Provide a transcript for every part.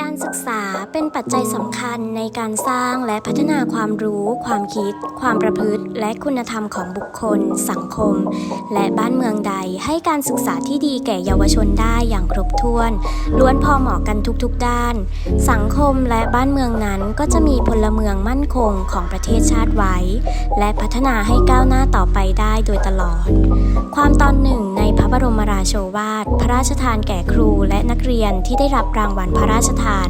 การศึกษาเป็นปัจจัยสำคัญในการสร้างและพัฒนาความรู้ ความคิด ความประพฤติ และคุณธรรมของบุคคล สังคม และบ้านเมืองใดให้การศึกษาที่ดีแก่เยาวชนได้อย่างครบถ้วน ล้วนพอเหมาะกันทุกๆด้าน สังคมและบ้านเมืองนั้นก็จะมีพลเมืองมั่นคงของประเทศชาติไว้ และพัฒนาให้ก้าวหน้าต่อไปได้โดยตลอด ความตอนหนึ่งใน บรมราโชวาท พระราชทานแก่ครูและนักเรียนที่ได้รับรางวัลพระราชทาน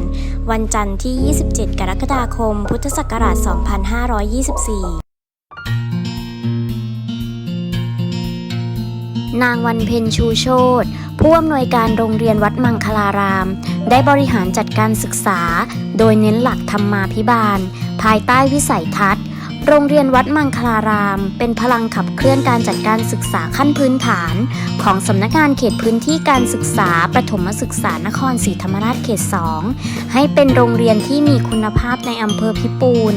วันจันทร์ที่ 27 กรกฎาคม พุทธศักราช 2524นางวันเพ็ญชูโชตผู้อำนวยการโรงเรียนวัดมังคลาราม ได้บริหารจัดการศึกษา โดยเน้นหลักธรรมาภิบาล ภายใต้วิสัยทัศน์ โรงเรียนวัดมังคลาราม เป็นพลังขับเคลื่อนการจัดการศึกษาขั้นพื้นฐาน ของสำนักงานเขตพื้นที่การศึกษา ประถมศึกษานครศรีธรรมราชเขต 2 ให้เป็นโรงเรียนที่มีคุณภาพในอำเภอพิปูน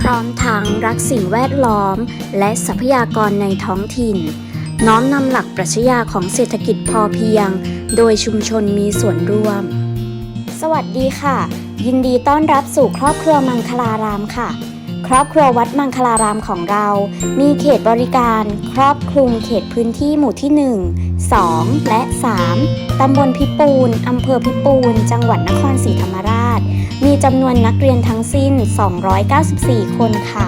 พร้อมทั้งรักสิ่งแวดล้อม และทรัพยากรในท้องถิ่น น้อมนำหลักปรัชญาของเศรษฐกิจพอเพียง โดยชุมชนมีส่วนร่วม สวัสดีค่ะ ยินดีต้อนรับสู่ครอบครัวมังคลารามค่ะ รอบครัววัดมังคลารามของเรา มีเขตบริการ ครอบคลุมเขตพื้นที่หมู่ที่ 1 2 และ 3 ตำบลพิปูน อำเภอพิปูน จังหวัดนครศรีธรรมราช มีจำนวนนักเรียนทั้งสิ้น 294 คนค่ะ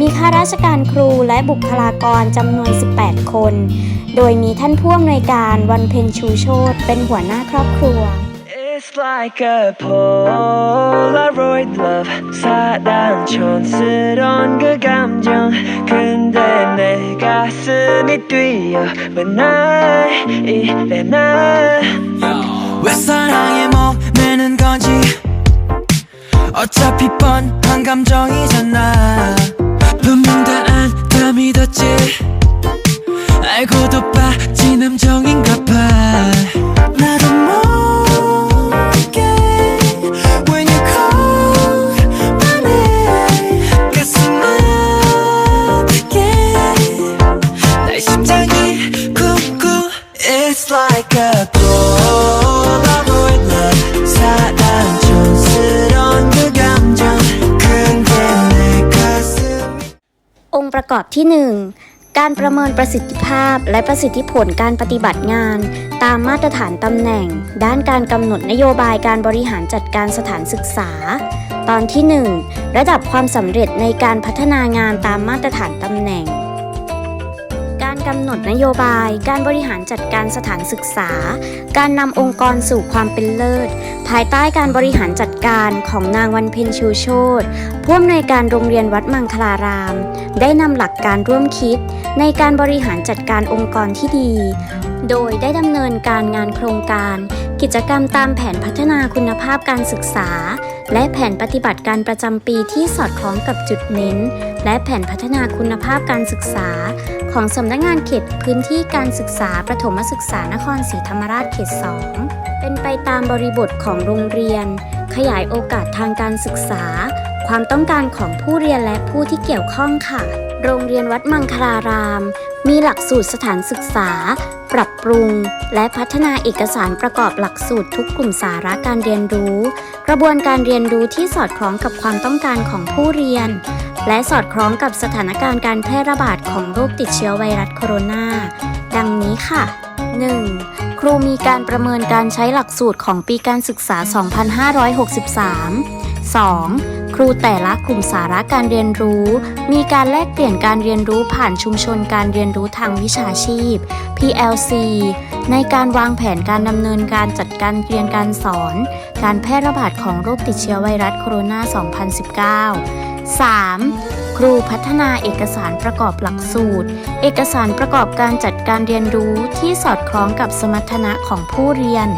มีข้าราชการครูและบุคลากรจำนวน 18 คน โดยมีท่านผู้อำนวยการวันเพ็ญชูโชตเป็นหัวหน้าครอบครัว Like a Polaroid love. 사랑촌스러운 그 감정. 근데 내 가슴이 뛰어 왜날 이래 난왜 사랑에 목매는 건지? 어차피 뻔한 감정이잖아. 분명 다안다 믿었지. 알고도 빠진 함정인가 봐 ที่ 1 การประเมินประสิทธิภาพและประสิทธิผลการปฏิบัติงาน ตามมาตรฐานตำแหน่ง ด้านการกำหนดนโยบายการบริหารจัดการสถานศึกษา ตอนที่ 1 ระดับความสำเร็จในการพัฒนางานตามมาตรฐานตำแหน่ง กำหนดนโยบาย การบริหารจัดการสถานศึกษา การนำองค์กรสู่ความเป็นเลิศ ภายใต้การบริหารจัดการของนางวันเพ็ญชูโชตผู้อำนวยการโรงเรียนวัดมังคลาราม ได้นำหลักการร่วมคิด ในการบริหารจัดการองค์กรที่ดี โดยได้ดำเนินการงานโครงการ กิจกรรมตามแผนพัฒนาคุณภาพการศึกษา และแผนปฏิบัติการประจำปีที่สอดคล้องกับจุดเน้น และแผนพัฒนาคุณภาพการศึกษา ของสำนักงานเขตพื้นที่การศึกษาประถมศึกษานครศรีธรรมราชเขต 2 เป็นไปตามบริบทของโรงเรียน ขยายโอกาสทางการศึกษา ความต้องการของผู้เรียนและผู้ที่เกี่ยวข้องค่ะ โรงเรียนวัดมังคลาราม มีหลักสูตรสถานศึกษา ปรับปรุง และพัฒนาเอกสารประกอบหลักสูตรทุกกลุ่มสาระการเรียนรู้ กระบวนการเรียนรู้ที่สอดคล้องกับความต้องการของผู้เรียน และสอดคล้องกับสถานการณ์การแพร่ระบาดของโรคติดเชื้อไวรัสโคโรนา ดังนี้ค่ะ 1. ครูมีการประเมินการใช้หลักสูตรของปีการศึกษา 2563 2. ครูแต่ละกลุ่มสาระการเรียนรู้ มีการแลกเปลี่ยนการเรียนรู้ผ่านชุมชนการเรียนรู้ทางวิชาชีพ PLC ในการวางแผนการดำเนินการจัดการเรียนการสอน การแพร่ระบาดของโรคติดเชื้อไวรัสโคโรนา 2019 3. ครูพัฒนาเอกสารประกอบหลักสูตร เอกสารประกอบการจัดการเรียนรู้ที่สอดคล้องกับสมรรถนะของผู้เรียน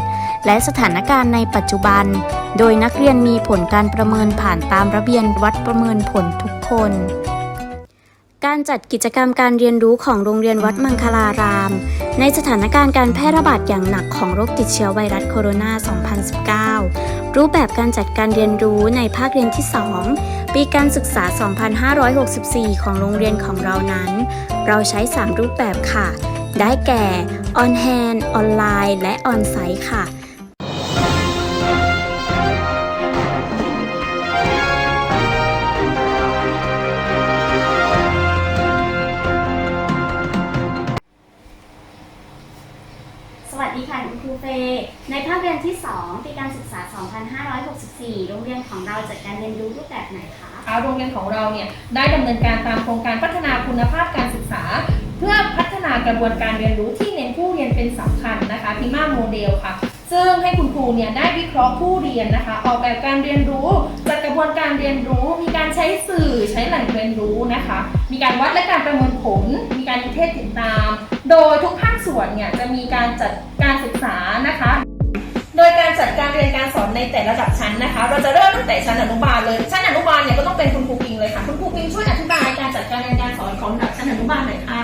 และสถานการณ์ในปัจจุบัน โดยนักเรียนมีผลการประเมินผ่านตามระเบียนวัดประเมินผลทุกคน การจัดกิจกรรมการเรียนรู้ของโรงเรียนวัดมังคลาราม ในสถานการณ์การแพร่ระบาดอย่างหนักของโรคติดเชื้อไวรัสโคโรนา 2019 รูปแบบการจัดการเรียนรู้ในภาคเรียนที่ 2 ปีการศึกษา 2564 ของโรงเรียนของเรานั้น เราใช้ 3 รูปแบบค่ะได้แก่ on hand ออนไลน์ และ on site ค่ะ 4 โรงเรียนของเราจัดการเรียนรู้รูปแบบไหนคะคะโรงเรียนของเราเนี่ยได้ดำเนินการตามโครงการพัฒนาคุณภาพการศึกษา เพื่อพัฒนากระบวนการเรียนรู้ที่เน้นผู้เรียนเป็นสำคัญนะคะพิมาโมเดลค่ะ ซึ่งให้คุณครูเนี่ยได้วิเคราะห์ผู้เรียนนะคะ ออกแบบการเรียนรู้จัดกระบวนการเรียนรู้ มีการใช้สื่อใช้แหล่งเรียนรู้นะคะ มีการวัดและการประเมินผล มีการนิเทศติดตาม โดยทุกภาคส่วนเนี่ยจะมีการจัดการศึกษานะคะ โดยการจัดการเรียนการสอนในแต่ระดับชั้นนะคะ เราจะเริ่มตั้งแต่ชั้นอนุบาลเลย ชั้นอนุบาลเนี่ยก็ต้องเป็นคุณครูปิงเลยค่ะ คุณครูปิงช่วยอธิบายการจัดการเรียนการสอนของระดับชั้นอนุบาลหน่อยค่ะ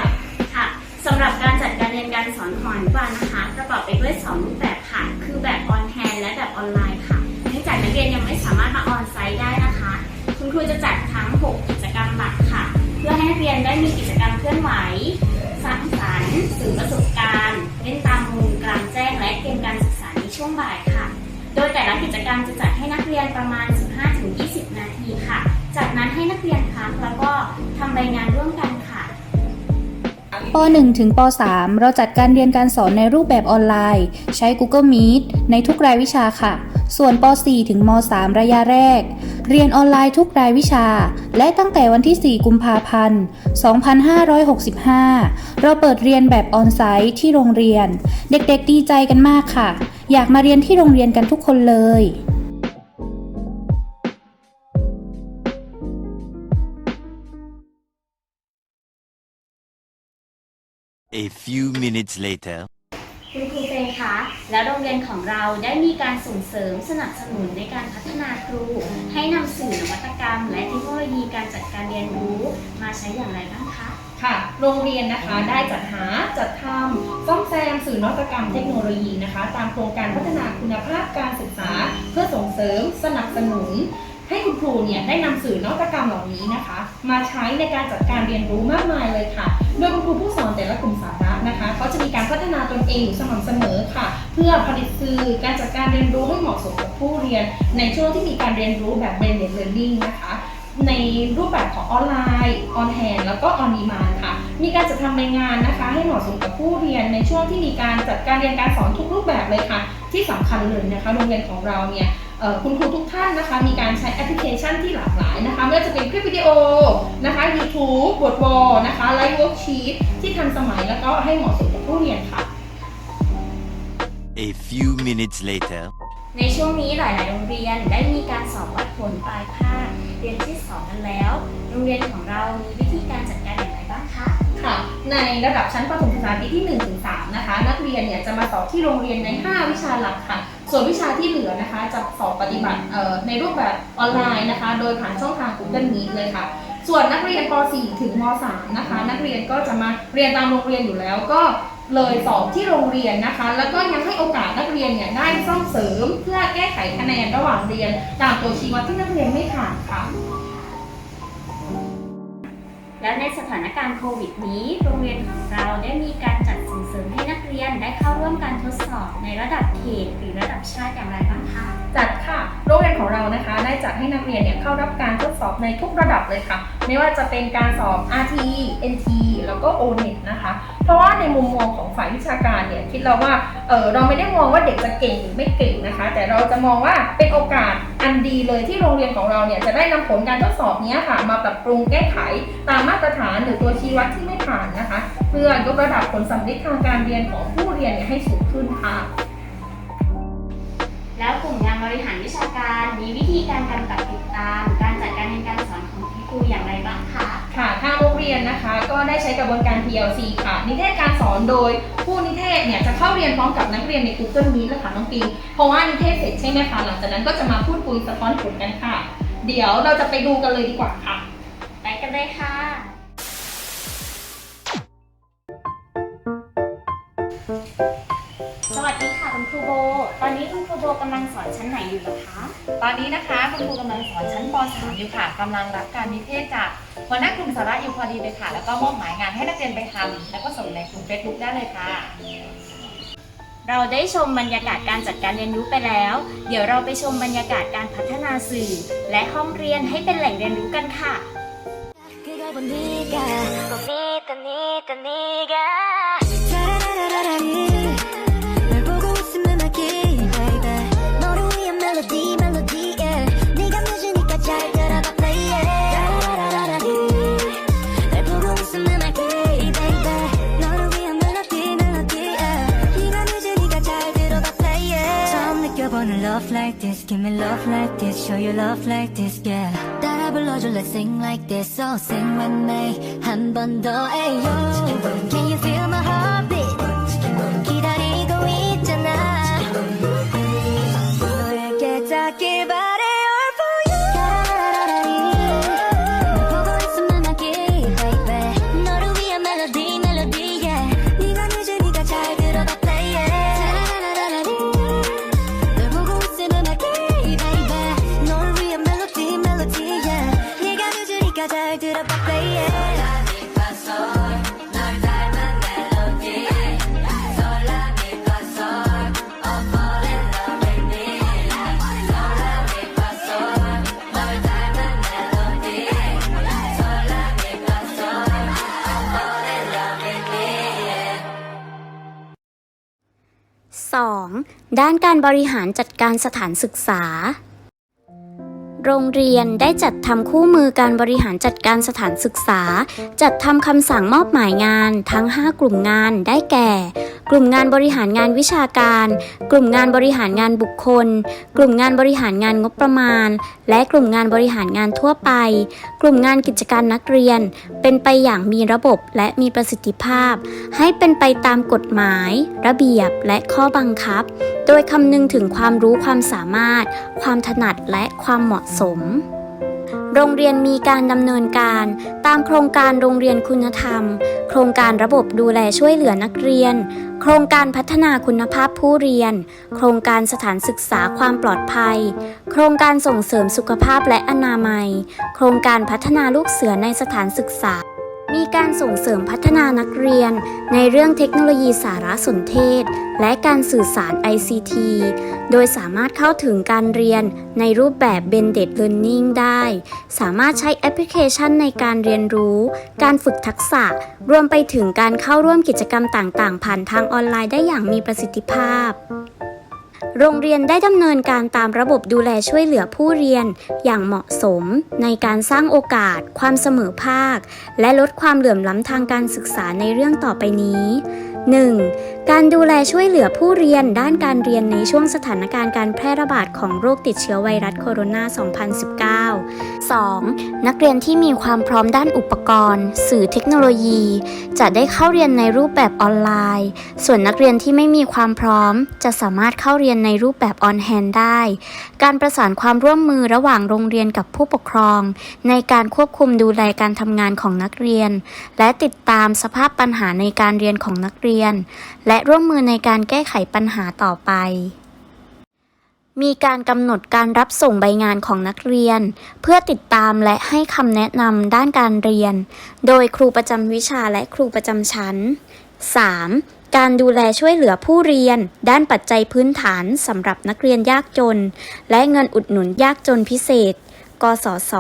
ค่ะสำหรับการจัดการเรียนการสอนของอนุบาลนะคะประกอบไปด้วย2รูปแบบค่ะ คือแบบออนแฮนและแบบออนไลน์ค่ะ เนื่องจากนักเรียนยังไม่สามารถมาออนไซต์ได้นะคะ คุณครูจะจัดทั้ง 6 กิจกรรมหลักค่ะ เพื่อให้นักเรียนได้มีกิจกรรมเคลื่อนไหวสร้างสรรค์สื่อประสบ กิจกรจะจัดให้นักเรียนประมาณ 15-20 นาทีค่ะ จากนั้นให้นักเรียนพักแล้วก็ทำรายงานร่วมกันค่ะป .1 ถึงป .3 เราจัดการเรียนการสอนในรูปแบบออนไลน์ ใช้ Google Meet ในทุกรายวิชาค่ะ ส่วนป .4 ถึงม .3 ระยะแรก เรียนออนไลน์ทุกรายวิชา และตั้งแต่วันที่ 4 กุมภาพันธ์ 2565 เราเปิดเรียนแบบออนไซต์ที่โรงเรียน เด็กๆดีใจกันมากค่ะ อยากมาเรียนที่โรงเรียนกันทุกคนเลย A few minutes later. คุณครูเฟย์คะ แล้วโรงเรียนของเราได้มีการส่งเสริมสนับสนุนในการพัฒนาครู ให้นำสื่อนวัตกรรม และเทคโนโลยีการจัดการเรียนรู้ มาใช้อย่างไรบ้างคะ ค่ะ โรงเรียนนะคะได้จัดหาจัดทำซ่อมแซมสื่อนวัตกรรมเทคโนโลยีนะคะ ตามโครงการพัฒนาคุณภาพการศึกษา เพื่อส่งเสริมสนับสนุน ให้คุณครูเนี่ยได้นำสื่อนวัตกรรมเหล่านี้นะคะ มาใช้ในการจัดการเรียนรู้มากมายเลยค่ะ โดยคุณครูผู้สอนแต่ละกลุ่มสาระนะคะเขาจะมีการพัฒนาตนเองอยู่สม่ำเสมอค่ะ เพื่อผลิตสื่อการจัดการเรียนรู้ให้เหมาะสมกับผู้เรียน ในช่วงที่มีการเรียนรู้แบบ blended learning นะคะ ในรูปแบบของออนไลน์ออนแฮนแล้วก็ออนดีมานค่ะ มีการจัดทำรายงานนะคะ ให้เหมาะสมกับผู้เรียนในช่วงที่มีการจัดการเรียนการสอนทุกรูปแบบเลยค่ะ ที่สำคัญเลยนะคะโรงเรียนของเราเนี่ยเอ่อคุณครูทุกท่านนะคะ มีการใช้แอปพลิเคชันที่หลากหลายนะคะไม่ว่าจะเป็นคลิปวิดีโอนะคะ YouTube บทวอลนะคะไลฟ์เวิร์กชีตที่ทันสมัยแล้วก็ให้เหมาะสมกับผู้เรียนค่ะ A few minutes later. ในช่วงนี้หลาย ๆ โรงเรียนได้มีการสอบวัดผลปลายภาค เรียนที่สองกันแล้ว โรงเรียนของเรามีวิธีการจัดการอย่างไรบ้างคะ ค่ะ ในระดับชั้นประถมศึกษาปีที่1ถึง3นะคะ นักเรียนเนี่ยจะมาสอบที่โรงเรียนใน 5 วิชาหลักค่ะ ส่วนวิชาที่เหลือนะคะ จะสอบปฏิบัติในรูปแบบออนไลน์นะคะ โดยผ่านช่องทาง Google Meet เลยค่ะส่วนนักเรียนป .4 ถึงม .3 นะคะ นักเรียนก็จะมาเรียนตามโรงเรียนอยู่แล้ว ก็ เลยสอบที่โรงเรียนนะคะ แล้วก็ยังให้โอกาสนักเรียนเนี่ยได้ซ่อมเสริมเพื่อแก้ไขคะแนนระหว่างเรียน ตามตัวชี้วัดที่นักเรียนไม่ผ่านค่ะ แล้วในสถานการณ์โควิดนี้ โรงเรียนของเราได้มีการจัดส่งเสริมให้นักเรียนได้เข้าร่วมการทดสอบในระดับเขตหรือระดับชาติอย่างไรบ้างคะจัดค่ะ โรงเรียนของเรานะคะ ได้จัดให้นักเรียนเนี่ยเข้ารับการทดสอบในทุกระดับเลยค่ะ ไม่ว่าจะเป็นการสอบ RT NT แล้วก็ ONET นะคะ ราะว่าในมุมมองของฝ่ายวิชาการเนี่ยคิดแล้วว่าเออเราไม่ได้มองว่าเด็กจะเก่งหรือไม่เก่งนะคะ แต่เราจะมองว่าเป็นโอกาสอันดีเลยที่โรงเรียนของเราเนี่ยจะได้นำผลการทดสอบนี้ค่ะ มาปรับปรุงแก้ไขตามมาตรฐานหรือตัวชี้วัดที่ไม่ผ่านนะคะ เพื่อยกระดับผลสำเร็จทางการเรียนของผู้เรียนให้สูงขึ้นค่ะ แล้วกลุ่มงานบริหารวิชาการมีวิธีการกำกับ รียนนะคะ ก็ได้ใช้กระบวนการ PLC ค่ะ นิเทศการสอนโดยผู้นิเทศเนี่ยจะเข้าเรียนพร้อมกับนักเรียนใน Google Meet แล้วค่ะน้องปิงเพราะว่านิเทศเสร็จใช่ไหมคะหลังจากนั้นก็จะมาพูดคุยสะท้อนผลกันค่ะ เดี๋ยวเราจะไปดูกันเลยดีกว่าค่ะ ไปกันเลยค่ะ ตอนนี้คุณครูโบกำลังสอนชั้นไหนอยู่เหรอคะ ตอนนี้นะคะคุณครูกำลังสอนชั้นป .3 อยู่ค่ะกำลังรับการนิเทศจาก หัวหน้ากลุ่มสาระอยู่พอดีเลยค่ะ แล้วก็มอบหมายงานให้นักเรียนไปทำแล้วก็ส่งในกลุ่ม Facebook ได้เลยค่ะ เราได้ชมบรรยากาศการจัดการเรียนรู้ไปแล้ว เดี๋ยวเราไปชมบรรยากาศการพัฒนาสื่อ และห้องเรียนให้เป็นแหล่งเรียนรู้กันค่ะ 그걸 본 네가 꼭 믿던 믿던 네가 like this give me love like this show you love like this yeah 따라 불러줘 let's sing like this so sing with me 한 번 더 ayo can you feel my heartbeat 기다리고 있잖아 너에게 닿길 바래 ด้านการบริหารจัดการสถานศึกษา โรงเรียนได้จัดทำคู่มือการบริหารจัดการสถานศึกษา จัดทำคำสั่งมอบหมายงานทั้ง 5 กลุ่มงานได้แก่ กลุ่มงานบริหารงานวิชาการ กลุ่มงานบริหารงานบุคคล กลุ่มงานบริหารงานงบประมาณ และกลุ่มงานบริหารงานทั่วไป กลุ่มงานกิจการนักเรียน เป็นไปอย่างมีระบบและมีประสิทธิภาพ ให้เป็นไปตามกฎหมาย ระเบียบและข้อบังคับ โดยคำนึงถึงความรู้ความสามารถ ความถนัดและความเหมาะสม โรงเรียนมีการดำเนินการตามโครงการโรงเรียนคุณธรรม โครงการระบบดูแลช่วยเหลือนักเรียน โครงการพัฒนาคุณภาพผู้เรียน โครงการสถานศึกษาความปลอดภัย โครงการส่งเสริมสุขภาพและอนามัย โครงการพัฒนาลูกเสือในสถานศึกษา มีการส่งเสริมพัฒนานักเรียน ในเรื่องเทคโนโลยีสารสนเทศ และการสื่อสาร ICT โดยสามารถเข้าถึงการเรียนในรูปแบบ Blended Learning ได้ สามารถใช้แอปพลิเคชันในการเรียนรู้ การฝึกทักษะ รวมไปถึงการเข้าร่วมกิจกรรมต่างๆ ผ่านทางออนไลน์ได้อย่างมีประสิทธิภาพ โรงเรียนได้ดำเนินการตามระบบดูแลช่วยเหลือผู้เรียนอย่างเหมาะสมในการสร้างโอกาส ความเสมอภาค และลดความเหลื่อมล้ำทางการศึกษาในเรื่องต่อไปนี้ 1. การดูแลช่วยเหลือผู้เรียนด้านการเรียนในช่วงสถานการณ์การแพร่ระบาดของโรคติดเชื้อไวรัสโคโรนา 2019 2. นักเรียนที่มีความพร้อมด้านอุปกรณ์ สื่อเทคโนโลยี จะได้เข้าเรียนในรูปแบบออนไลน์ ส่วนนักเรียนที่ไม่มีความพร้อม จะสามารถเข้าเรียนในรูปแบบออนแฮนได้ การประสานความร่วมมือระหว่างโรงเรียนกับผู้ปกครอง ในการควบคุมดูแลการทำงานของนักเรียน และติดตามสภาพปัญหาในการเรียนของนักเรียนและร่วมมือในการแก้ไขปัญหาต่อไป มีการกำหนดการรับส่งใบงานของนักเรียน เพื่อติดตามและให้คำแนะนำด้านการเรียน โดยครูประจำวิชาและครูประจำชั้น 3. การดูแลช่วยเหลือผู้เรียน ด้านปัจจัยพื้นฐานสำหรับนักเรียนยากจน และเงินอุดหนุนยากจนพิเศษ กสศ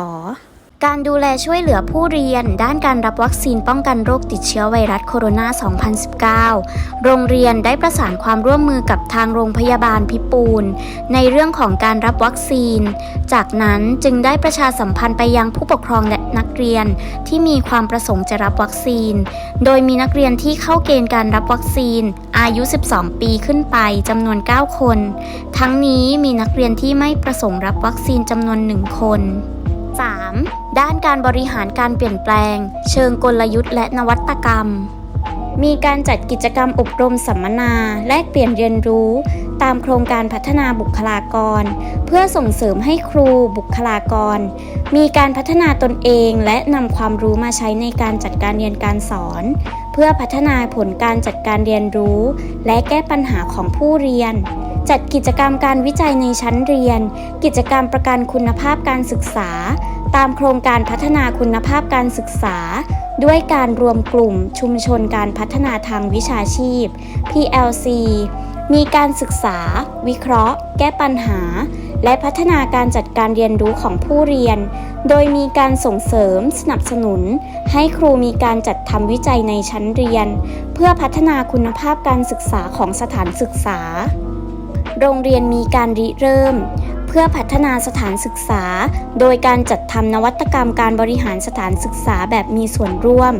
การดูแลช่วยเหลือผู้เรียน ด้านการรับวัคซีนป้องกันโรคติดเชื้อไวรัสโคโรนา 2019 โรงเรียนได้ประสานความร่วมมือกับทางโรงพยาบาลพิปูน ในเรื่องของการรับวัคซีน จากนั้นจึงได้ประชาสัมพันธ์ไปยังผู้ปกครองและนักเรียนที่มีความประสงค์จะรับวัคซีน โดยมีนักเรียนที่เข้าเกณฑ์การรับวัคซีน อายุ 12 ปีขึ้นไปจำนวน 9 คน ทั้งนี้มีนักเรียนที่ไม่ประสงค์รับวัคซีนจำนวน 1 คน 3. ด้านการบริหารการเปลี่ยนแปลง เชิงกลยุทธ์และนวัตกรรม มีการจัดกิจกรรมอบรมสัมมนา แลกเปลี่ยนเรียนรู้ ตามโครงการพัฒนาบุคลากร เพื่อส่งเสริมให้ครูบุคลากร มีการพัฒนาตนเองและนำความรู้มาใช้ในการจัดการเรียนการสอน เพื่อพัฒนาผลการจัดการเรียนรู้ และแก้ปัญหาของผู้เรียนจัดกิจกรรมการวิจัยในชั้นเรียน กิจกรรมประกันคุณภาพการศึกษา ตามโครงการพัฒนาคุณภาพการศึกษา ด้วยการรวมกลุ่มชุมชนการพัฒนาทางวิชาชีพ PLC มีการศึกษา วิเคราะห์ แก้ปัญหา และพัฒนาการจัดการเรียนรู้ของผู้เรียน โดยมีการส่งเสริมสนับสนุน ให้ครูมีการจัดทำวิจัยในชั้นเรียน เพื่อพัฒนาคุณภาพการศึกษาของสถานศึกษา โรงเรียนมีการริเริ่ม พื่อพัฒนาสถานศึกษา โดยการจัดทำนวัตกรรมการบริหารสถานศึกษาแบบมีส่วนร่วม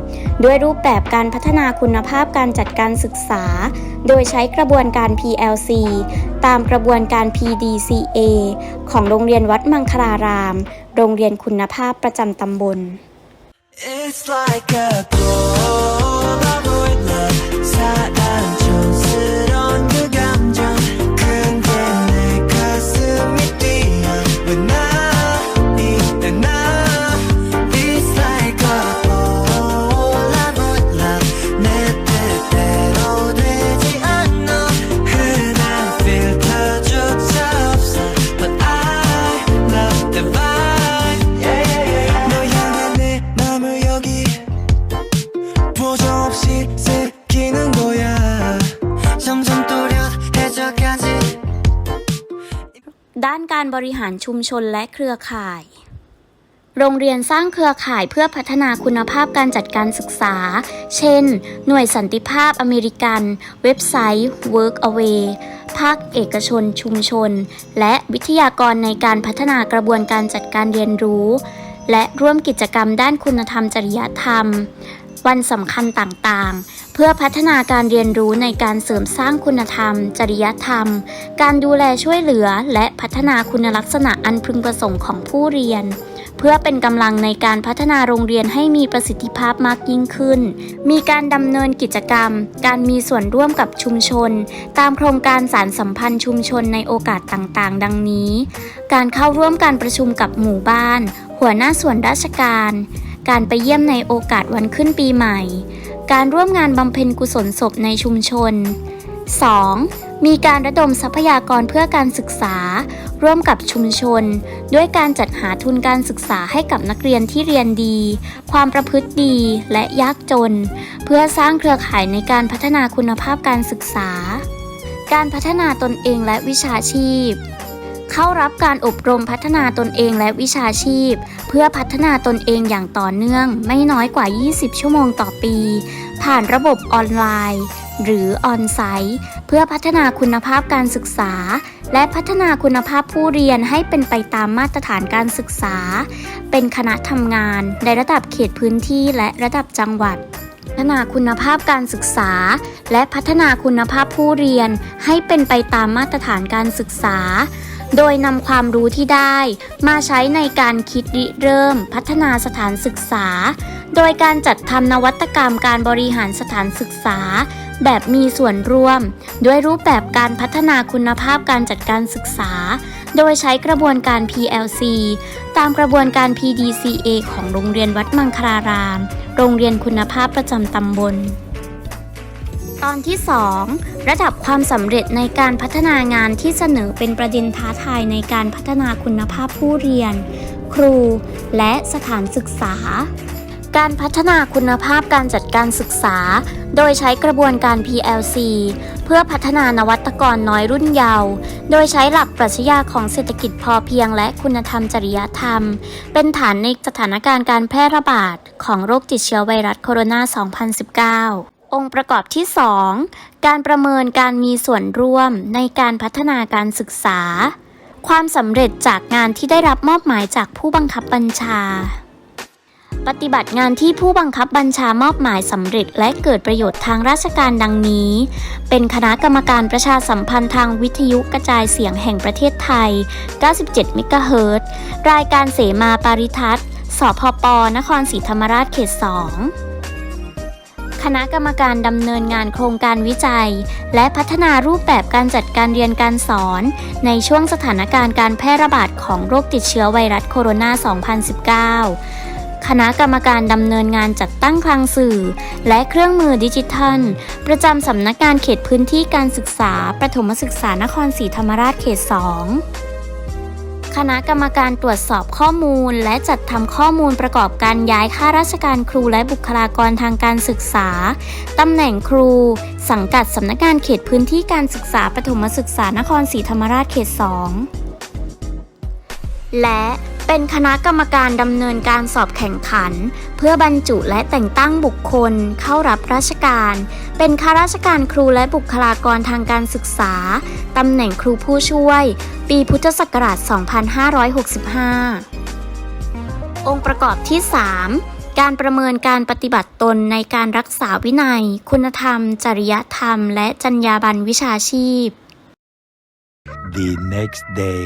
ด้วยรูปแบบการพัฒนาคุณภาพการจัดการศึกษา โดยใช้กระบวนการ PLC ตามกระบวนการ PDCA ของโรงเรียนวัดมังคลาราม โรงเรียนคุณภาพประจำตำบล It's like a Polaroid love 사랑 ด้านการบริหารชุมชนและเครือข่าย โรงเรียนสร้างเครือข่ายเพื่อพัฒนาคุณภาพการจัดการศึกษา เช่น หน่วยสันติภาพอเมริกัน เว็บไซต์ Workaway ภาคเอกชนชุมชน และวิทยากรในการพัฒนากระบวนการจัดการเรียนรู้ และร่วมกิจกรรมด้านคุณธรรมจริยธรรม วันสำคัญต่างๆ เพื่อพัฒนาการเรียนรู้ในการเสริมสร้างคุณธรรม จริยธรรม การดูแลช่วยเหลือ และพัฒนาคุณลักษณะอันพึงประสงค์ของผู้เรียน เพื่อเป็นกำลังในการพัฒนาโรงเรียนให้มีประสิทธิภาพมากยิ่งขึ้น มีการดำเนินกิจกรรม การมีส่วนร่วมกับชุมชน ตามโครงการสารสัมพันธ์ชุมชนในโอกาสต่างๆ ดังนี้ การเข้าร่วมการประชุมกับหมู่บ้าน หัวหน้าส่วนราชการ การไปเยี่ยมในโอกาสวันขึ้นปีใหม่ การร่วมงานบำเพ็ญกุศลศพในชุมชน 2. มีการระดมทรัพยากรเพื่อการศึกษา ร่วมกับชุมชน ด้วยการจัดหาทุนการศึกษาให้กับนักเรียนที่เรียนดี ความประพฤติดีและยากจน เพื่อสร้างเครือข่ายในการพัฒนาคุณภาพการศึกษา การพัฒนาตนเองและวิชาชีพ เข้ารับการอบรมพัฒนาตนเองและวิชาชีพ เพื่อพัฒนาตนเองอย่างต่อเนื่อง ไม่น้อยกว่า 20 ชั่วโมงต่อปี ผ่านระบบออนไลน์ หรือออนไซต์เพื่อพัฒนาคุณภาพการศึกษา และพัฒนาคุณภาพผู้เรียนให้เป็นไปตามมาตรฐานการศึกษา เป็นคณะทำงานในระดับเขตพื้นที่และระดับจังหวัดพัฒนาคุณภาพการศึกษา และพัฒนาคุณภาพผู้เรียนให้เป็นไปตามมาตรฐานการศึกษา โดยนำความรู้ที่ได้ มาใช้ในการคิดริเริ่มพัฒนาสถานศึกษา โดยการจัดทำนวัตกรรมการบริหารสถานศึกษา แบบมีส่วนร่วม ด้วยรูปแบบการพัฒนาคุณภาพการจัดการศึกษา โดยใช้กระบวนการ PLC ตามกระบวนการ PDCA ของโรงเรียนวัดมังคลาราม โรงเรียนคุณภาพประจำตำบล ตอนที่ 2 ระดับความสำเร็จในการพัฒนางานที่เสนอเป็นประเด็นท้าทายในการพัฒนาคุณภาพผู้เรียน ครู และสถานศึกษา การพัฒนาคุณภาพการจัดการศึกษา โดยใช้กระบวนการ PLC เพื่อพัฒนานวัตกรน้อยรุ่นเยาว์ โดยใช้หลักปรัชญาของเศรษฐกิจพอเพียงและคุณธรรมจริยธรรม เป็นฐานในสถานการณ์การแพร่ระบาดของโรคติดเชื้อไวรัสโคโรนา 2019 องค์ประกอบที่ 2 การประเมินการมีส่วนร่วมในการพัฒนาการศึกษา ความสำเร็จจากงานที่ได้รับมอบหมายจากผู้บังคับบัญชา ปฏิบัติงานที่ผู้บังคับบัญชามอบหมายสำเร็จและเกิดประโยชน์ทางราชการดังนี้ เป็นคณะกรรมการประชาสัมพันธ์ทางวิทยุกระจายเสียงแห่งประเทศไทย 97 เมกะเฮิรตรายการเสมาปาริทัศน์สพป นครศรีธรรมราชเขต 2 คณะกรรมการดำเนินงานโครงการวิจัย และพัฒนารูปแบบการจัดการเรียนการสอน ในช่วงสถานการณ์การแพร่ระบาดของโรคติดเชื้อไวรัสโคโรนา 2019คณะกรรมการดำเนินงานจัดตั้งคลังสื่อ และเครื่องมือดิจิทัล ประจำสำนักงานเขตพื้นที่การศึกษา ประถมศึกษานครศรีธรรมราชเขต 2 คณะกรรมการตรวจสอบข้อมูล และจัดทำข้อมูลประกอบการย้ายข้าราชการครูและบุคลากรทางการศึกษาตำแหน่งครู สังกัดสำนักงานเขตพื้นที่การศึกษาปฐมศึกษานครศรีธรรมราชเขต 2 และ เป็นคณะกรรมการดำเนินการสอบแข่งขัน เพื่อบรรจุและแต่งตั้งบุคคล เข้ารับราชการ เป็นข้าราชการครูและบุคลากรทางการศึกษาตำแหน่งครูผู้ช่วย ปีพุทธศักราช 2565 องค์ประกอบที่ 3การประเมินการปฏิบัติตนในการรักษาวินัย คุณธรรม จริยธรรม และจรรยาบรรณวิชาชีพ The next day.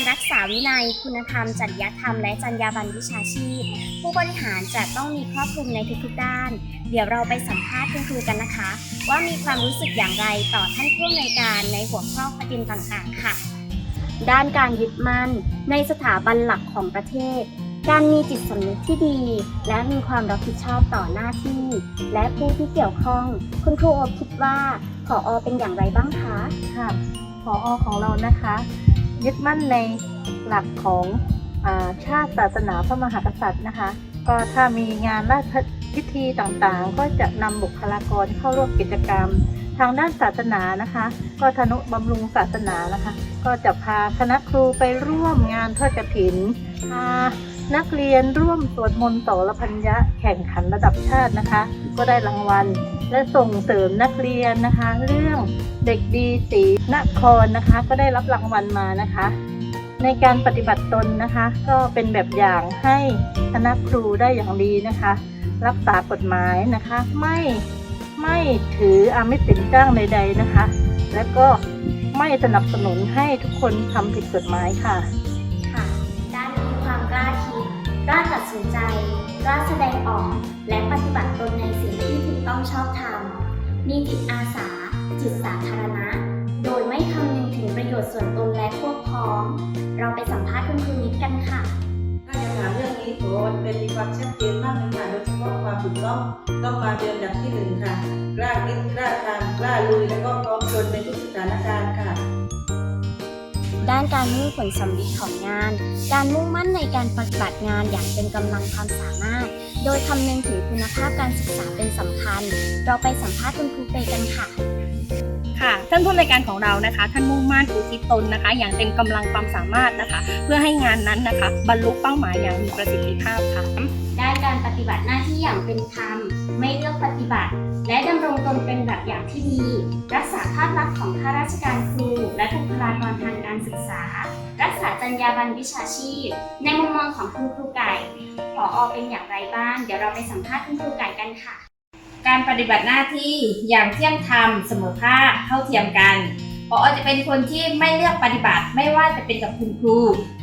การรักษาวินัย คุณธรรม จริยธรรม และจรรยาบรรณวิชาชีพ ผู้บริหารจะต้องมีครอบคลุมในทุกๆด้าน เดี๋ยวเราไปสัมภาษณ์คุณครูกันนะคะ ว่ามีความรู้สึกอย่างไรต่อท่านผู้อำนวยการในหัวข้อประเด็นต่างๆ ค่ะ ด้านการยึดมั่น ในสถาบันหลักของประเทศ การมีจิตสำนึกที่ดี และมีความรับผิดชอบต่อหน้าที่ และผู้ที่เกี่ยวข้อง คุณครูโอบคิดว่าผออเป็นอย่างไรบ้างคะค่ะพออของเรานะคะ ยึดมั่นในหลักของอาชาติศาสนาพระมหากษัตริย์นะคะ ก็ถ้ามีงานราชพิธีต่างๆ ก็จะนำบุคลากรเข้าร่วมกิจกรรม ทางด้านศาสนานะคะ ก็ทนุบำรุงศาสนานะคะ ก็จะพาคณะครูไปร่วมงานทอดกระถินพา นักเรียนร่วมสวดมนต์ต่อละพัญญะแข่งขันระดับชาตินะคะ ก็ได้รางวัล และส่งเสริมนักเรียนนะคะ เรื่องเด็กดีสีนครนะคะ ก็ได้รับรางวัลมานะคะ ในการปฏิบัติตนนะคะ ก็เป็นแบบอย่างให้คณะครูได้อย่างดีนะคะ รักษากฎหมายนะคะ ไม่ไม่ถืออามิสินจ้างใด ๆนะคะ และก็ไม่สนับสนุนให้ทุกคนทำผิดกฎหมายค่ะ กล้าตัดสินใจ กล้าแสดงออก และปฏิบัติตนในสิ่งที่ถูกต้องชอบธรรม มีจิตอาสา จิตสาธารณะ โดยไม่คำนึงถึงประโยชน์ส่วนตนและพวกพ้อง เราไปสัมภาษณ์คุณครูนิดกันค่ะถ้าจะถามเรื่องนี้เป็นมีความชัดเจนมากเลยค่ะโดยเฉพาะความถูกต้องต้องมาเรียนดับที่หนึ่งค่ะ กล้าคิดกล้าทำกล้าลุยแล้วก็พร้อมจนในทุกสถานการณ์ค่ะ ด้านการมุ่งผลสำลิดของงาน การมุ่งมั่นในการปฏิบัติงานอย่างเต็มกำลังความสามารถ โดยคำนึงถึงคุณภาพการศึกษาเป็นสำคัญ เราไปสัมภาษณ์คุณครูเปกันค่ะ ค่ะ ท่านผู้อำนวยการของเรานะคะ ท่านมุ่งมั่นอุทิศตนนะคะ อย่างเต็มกำลังความสามารถนะคะ เพื่อให้งานนั้นนะคะ บรรลุเป้าหมายอย่างมีประสิทธิภาพค่ะด้านการปฏิบัติหน้าที่อย่างเป็นธรรม ไม่เลือกปฏิบัติ และดำรงตนเป็นแบบอย่างที่ดี รักษาภาพลักษณ์ของข้าราชการครู และบุคลากรทางการศึกษา รักษาจรรยาบรรณวิชาชีพ ในมุมมองของคุณครูไก่ผออเป็นอย่างไรบ้าง เดี๋ยวเราไปสัมภาษณ์คุณครูไก่กันค่ะ การปฏิบัติหน้าที่อย่างเที่ยงธรรมเสมอภาคเท่าเทียมกันพอจะเป็นคนที่ไม่เลือกปฏิบัติ ไม่ว่าจะเป็นกับคุณครู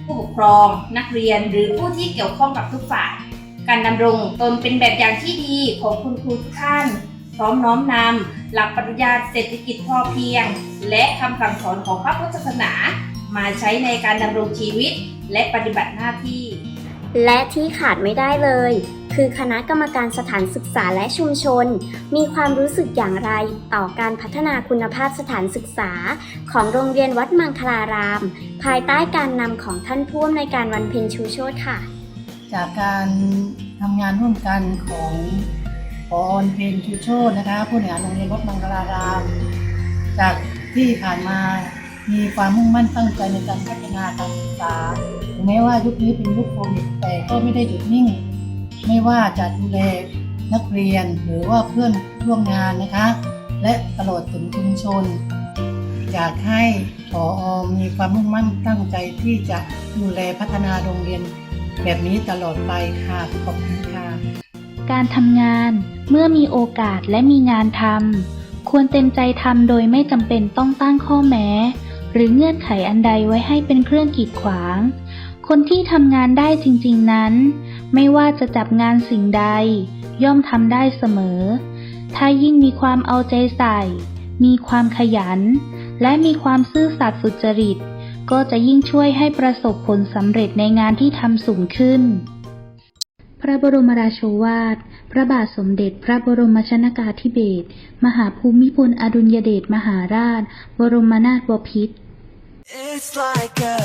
ผู้ปกครอง นักเรียนหรือผู้ที่เกี่ยวข้องกับทุกฝ่าย การดำรงตนเป็นแบบอย่างที่ดีของคุณครูทุกท่าน พร้อมน้อมนำหลักปรัชญาเศรษฐกิจพอเพียง และคำสั่งสอนของพระพุทธศาสนา มาใช้ในการดำรงชีวิตและปฏิบัติหน้าที่ และที่ขาดไม่ได้เลย คือคณะกรรมการสถานศึกษาและชุมชน มีความรู้สึกอย่างไรต่อการพัฒนาคุณภาพสถานศึกษา ของโรงเรียนวัดมังคลาราม ภายใต้การนำของท่านผู้อำนวยการวันเพ็ญชูโชตค่ะ จากการทำงานร่วมกันของพออนเพนชูโชตนะคะ ผู้บริหารโรงเรียนวัดมังคลาราม จากที่ผ่านมามีความมุ่งมั่นตั้งใจในการพัฒนาการศึกษาถึงแม้ว่ายุคนี้เป็นยุคโควิดแต่ก็ไม่ได้หยุดนิ่ง ไม่ว่าจะดูแลนักเรียนหรือว่าเพื่อนร่วมงานนะคะ และตลอดถึงชุมชนอยากให้ผออมีความมุ่งมั่นตั้งใจที่จะดูแลพัฒนาโรงเรียน แบบนี้ตลอดไปค่ะขอบคุณค่ะการทำงานเมื่อมีโอกาสและมีงานทำควรเต็มใจทำโดยไม่จำเป็นต้องตั้งข้อแม้ หรือเงื่อนไขอันใดไว้ให้เป็นเครื่องกีดขวาง คนที่ทำงานได้จริง ๆนั้น ไม่ว่าจะจับงานสิ่งใด ย่อมทำได้เสมอ ถ้ายิ่งมีความเอาใจใส่ มีความขยัน และมีความซื่อสัตย์สุจริต ก็จะยิ่งช่วยให้ประสบผลสำเร็จในงานที่ทำสูงขึ้น พระบรมราโชวาท พระบาทสมเด็จพระบรมชนากาธิเบศร มหาภูมิพลอดุลยเดชมหาราช บรมนาถบพิตร It's like a